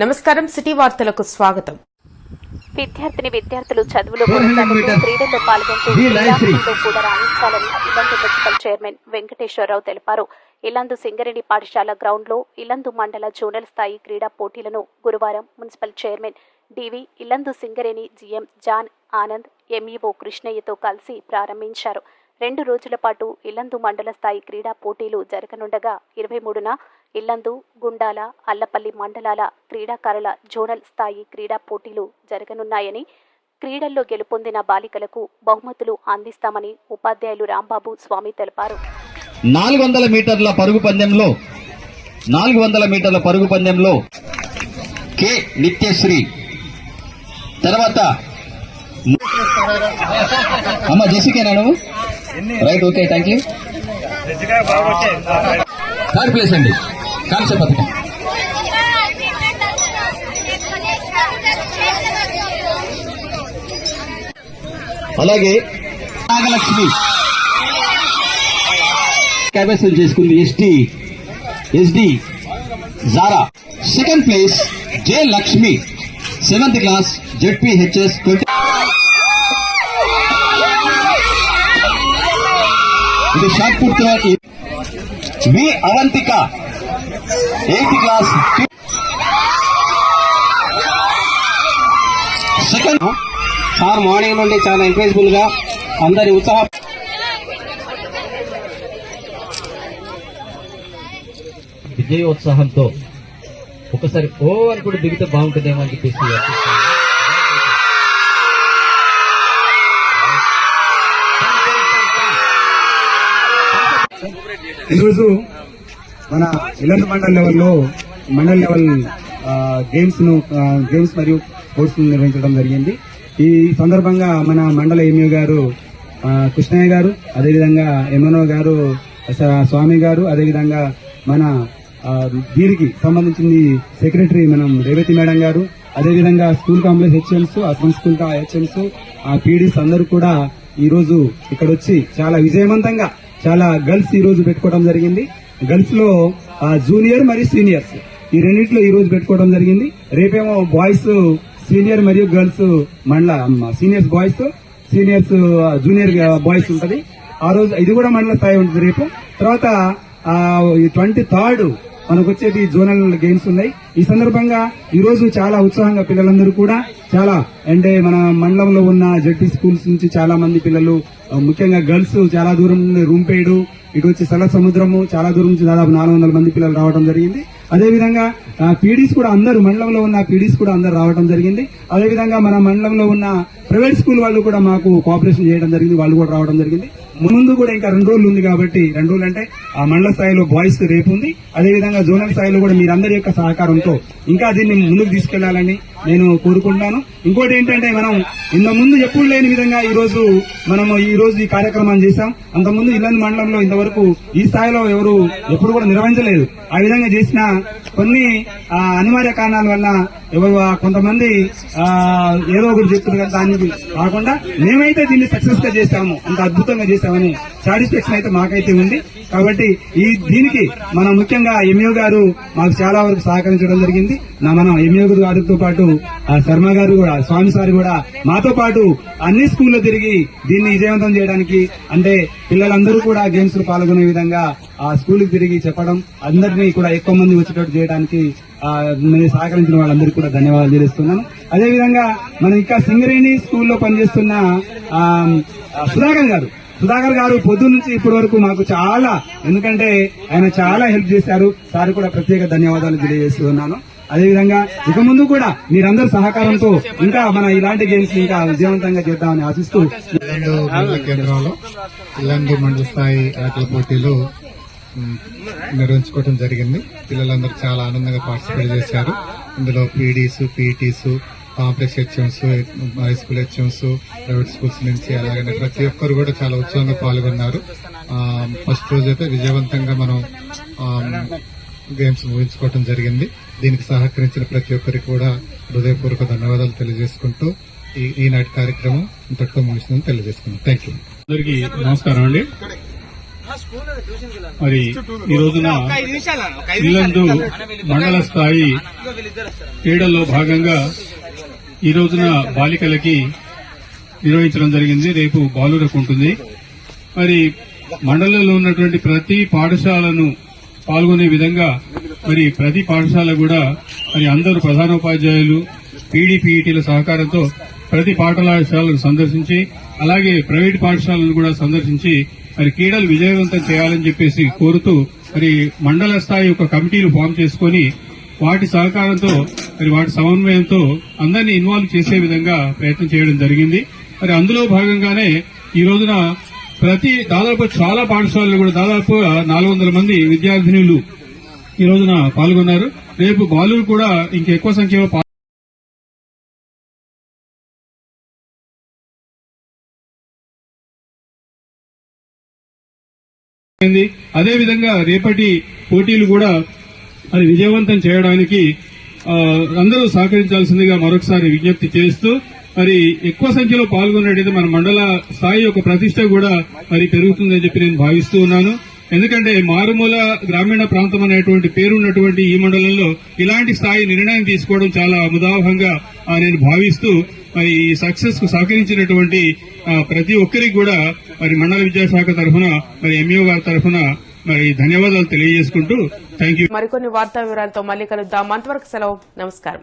నమస్కారం సిటీ వార్తలకు స్వాగతం. విద్యార్థిని విద్యార్థులు చదువులో కొనసాగుతూ క్రీడల్లో పాల్గొంటూ క్రీడారంగంలో కూడా రాణించాలని ఇల్లందు మున్సిపల్ చైర్మన్ వెంకటేశ్వరరావు తెలిపారు. ఇల్లందు సింగరేణి పాఠశాల గ్రౌండ్లో ఇల్లందు మండల జోనల్ స్థాయి క్రీడా పోటీలను గురువారం municipal chairman DV Yellandu Singareni GM John Anand MEO కృష్ణయ్యతో కలిసి ప్రారంభించారు. రెండు రోజుల పాటు ఇల్లందు మండల స్థాయి క్రీడా పోటీలు జరగనుండగా ఇరవై మూడున ఇల్లందు గుండాల అల్లపల్లి మండలాల క్రీడాకారుల జోనల్ స్థాయి క్రీడా పోటీలు జరగనున్నాయని క్రీడల్లో గెలుపొందిన బాలికలకు బహుమతులు అందిస్తామని ఉపాధ్యాయులు రాంబాబు స్వామి తెలిపారు. నాలుగు వందల మీటర్ల పరుగు పందెంలో నాలుగు వందల మీటర్ల పరుగు పందెంలో కె. నిత్యశ్రీ తర్వాత అమ్మ జెసికేనా నువ్వు? Right okay thank you third place అండి. కాంస్య పథకం అలాగే నాగలక్ష్మి కైవసం చేసుకుంది ST SD Zara second place J Lakshmi seventh class ZPHS twenty ఇది షార్ట్ పుట్ వి Avantika Eighth class second sir morning నుండి చాలా ఎంకరేజ్ఫుల్గా అందరి ఉత్సాహ విజయోత్సాహంతో ఒకసారి ఓ అని కూడా దిగితే బాగుంటుందేమో అని చెప్పేసి ఈరోజు మన ఇలంద మండల్ లెవెల్లో మండల్ లెవెల్ గేమ్స్ను గేమ్స్ మరియు స్పోర్ట్స్ను నిర్వహించడం జరిగింది. ఈ సందర్భంగా మన మండల ఎంఈ గారు కృష్ణయ్య గారు అదేవిధంగా ఎంఎన్ఓ గారు స్వామి గారు అదేవిధంగా మన దీనికి సంబంధించింది సెక్రటరీ మనం రేవతి మేడం గారు అదేవిధంగా స్కూల్ కాంప్లెక్స్ హెచ్ఎంస్ అసలు స్కూల్ హెచ్ఎంస్ ఆ పీడీస్ అందరూ కూడా ఈ రోజు ఇక్కడ వచ్చి చాలా విజయవంతంగా చాలా గర్ల్స్ ఈ రోజు పెట్టుకోవడం జరిగింది. గర్ల్స్లో ఆ, జూనియర్ మరియు సీనియర్స్. ఈ రెండింటిలో ఈ రోజు పెట్టుకోవడం జరిగింది. రేపేమో బాయ్స్ సీనియర్ మరియు గర్ల్స్ మండల seniors boys seniors junior boys ఉంటది. ఆ రోజు ఇది కూడా మండల స్థాయి ఉంటుంది రేపు. తర్వాత ట్వంటీ థర్డ్ మనకు వచ్చేది జోనల్ గేమ్స్ ఉన్నాయి. ఈ సందర్భంగా ఈ రోజు చాలా ఉత్సాహంగా పిల్లలందరూ కూడా చాలా అంటే మన మండలంలో ఉన్న జడ్పీ స్కూల్స్ నుంచి చాలా మంది పిల్లలు ముఖ్యంగా గర్ల్స్ చాలా దూరం నుండి రూంపేడు ఇటు వచ్చి సల సముద్రము చాలా దూరం నుంచి దాదాపు నాలుగు వందల మంది పిల్లలు రావడం జరిగింది. అదేవిధంగా పీడీస్ కూడా అందరూ మండలంలో ఉన్న పీడీస్ కూడా అందరూ రావడం జరిగింది. అదేవిధంగా మన మండలంలో ఉన్న ప్రైవేట్ స్కూల్ వాళ్ళు కూడా మాకు కోఆపరేషన్ చేయడం జరిగింది వాళ్ళు కూడా రావడం జరిగింది. ముందు కూడా ఇంకా రెండు రోజులు ఉంది కాబట్టి రెండు రోజులు అంటే ఆ మండల స్థాయిలో బాయ్స్ రేపు ఉంది. అదేవిధంగా జోనల్ స్థాయిలో కూడా మీరందరి యొక్క సహకారంతో ఇంకా దీన్ని ముందుకు తీసుకెళ్ళాలని నేను కోరుకుంటున్నాను. ఇంకోటి ఏంటంటే మనం ఇంత ముందు ఎప్పుడు లేని విధంగా ఈ రోజు మనము ఈ రోజు ఈ కార్యక్రమాన్ని చేశాం. అంత ముందు మండలంలో ఇంతవరకు ఈ స్థాయిలో ఎవరు ఎప్పుడు కూడా నిర్వహించలేదు. ఆ విధంగా చేసిన కొన్ని ఆ, అనివార్య కారణాల వల్ల కొంతమంది ఏదో ఒకటి చెప్తున్నారు కదా దానికి కాకుండా మేమైతే దీన్ని సక్సెస్గా చేశాము అంత అద్భుతంగా చేశామని సాటిస్ఫాక్షన్ అయితే మాకైతే ఉంది. కాబట్టి ఈ దీనికి మనం ముఖ్యంగా ఎంఈఓ గారు మాకు చాలా వరకు సహకరించడం జరిగింది. నా మనం ఎంఈఓ గారితో పాటు ఆ శర్మ గారు కూడా స్వామి సార్ కూడా మాతో పాటు అన్ని స్కూల్లో తిరిగి దీన్ని విజయవంతం చేయడానికి అంటే పిల్లలందరూ కూడా గేమ్స్లో పాల్గొనే విధంగా ఆ స్కూల్కి తిరిగి చెప్పడం అందరినీ కూడా ఎక్కువ మంది వచ్చేటట్టు చేయడానికి సహకరించిన వాళ్ళందరికీ కూడా ధన్యవాదాలు తెలుస్తున్నాను అదేవిధంగా మనం ఇంకా సింగరేణి స్కూల్లో పనిచేస్తున్న సుధాకర్ గారు. సుధాకర్ గారు పొద్దు నుంచి ఇప్పటి వరకు మాకు చాలా ఎందుకంటే ఆయన చాలా హెల్ప్ చేశారు. సార్ కూడా ప్రత్యేక ధన్యవాదాలు తెలియజేస్తున్నాను అదేవిధంగా ఇక ముందు కూడా మీరందరూ సహకారంతో ఇంకా మన ఇలాంటి గేమ్స్ ఇంకా విజయవంతంగా చేద్దామని ఆశిస్తూ కేంద్రంలో ఇలాంటి మండల స్థాయి ఆటల పోటీలు నిర్వహించుకోవడం జరిగింది. పిల్లలందరూ చాలా ఆనందంగా పార్టిసిపేట్ చేశారు. ఇందులో PDs PTs complex HMs high school HMs private schools నుంచి అలాగే ప్రతి ఒక్కరు కూడా చాలా ఉత్సాహంగా పాల్గొన్నారు. ఫస్ట్ రోజు అయితే విజయవంతంగా మనం గేమ్స్ ముగించుకోవడం జరిగింది. దీనికి సహకరించిన ప్రతి ఒక్కరికి కూడా హృదయపూర్వక ధన్యవాదాలు తెలియజేసుకుంటూ ఈ ఈనాటి కార్యక్రమం ఇంతటితో ముగిసిందని తెలియజేసుకున్నాం థ్యాంక్ యూ అందరికీ నమస్కారం అండి. మరి ఈ రోజున ఇల్లందు మండల స్థాయి క్రీడల్లో భాగంగా ఈ రోజున బాలికలకి నిర్వహించడం జరిగింది. రేపు బాలురకు ఉంటుంది. మరి మండలంలో ఉన్నటువంటి ప్రతి పాఠశాలను పాల్గొనే విధంగా మరి ప్రతి పాఠశాల కూడా మరి అందరూ ప్రధానోపాధ్యాయులు పీడీపీఈటీల సహకారంతో ప్రతి పాఠశాలను సందర్శించి అలాగే ప్రైవేట్ పాఠశాలను కూడా సందర్శించి మరి క్రీడలు విజయవంతం చేయాలని చెప్పేసి కోరుతూ మరి మండల స్థాయి ఒక కమిటీలు ఫామ్ చేసుకొని వాటి సహకారంతో మరి వాటి సమన్వయంతో అందరినీ ఇన్వాల్వ్ చేసే విధంగా ప్రయత్నం చేయడం జరిగింది. మరి అందులో భాగంగానే ఈ రోజున ప్రతి దాదాపు చాలా పాఠశాలలు కూడా దాదాపు నాలుగు వందల మంది విద్యార్థినులు ఈ రోజున పాల్గొన్నారు. రేపు బాలురు కూడా ఇంకెక్కువ సంఖ్యలో అదేవిధంగా రేపటి పోటీలు కూడా అది విజయవంతం చేయడానికి అందరూ సహకరించాల్సిందిగా మరొకసారి విజ్ఞప్తి చేస్తూ మరి ఎక్కువ సంఖ్యలో పాల్గొన్నట్టయితే మన మండల స్థాయి యొక్క ప్రతిష్ట కూడా మరి పెరుగుతుందని చెప్పి నేను భావిస్తూ ఉన్నాను. ఎందుకంటే మారుమూల గ్రామీణ ప్రాంతం అనేటువంటి పేరున్నటువంటి ఈ మండలంలో ఇలాంటి స్థాయి నిర్ణయం తీసుకోవడం చాలా ముదావహంగా ఆ, నేను భావిస్తూ మరి ఈ సక్సెస్కు సహకరించినటువంటి ప్రతి ఒక్కరికి కూడా మరి మండల విద్యాశాఖ తరఫున మరి ఎంఈఓ గారి తరఫున మరి ధన్యవాదాలు తెలియజేసుకుంటూ థ్యాంక్ యూ మరికొన్ని వార్తా వివరాలతో మళ్ళీ కలుద్దాం. అంతవరకు సెలవు. నమస్కారం.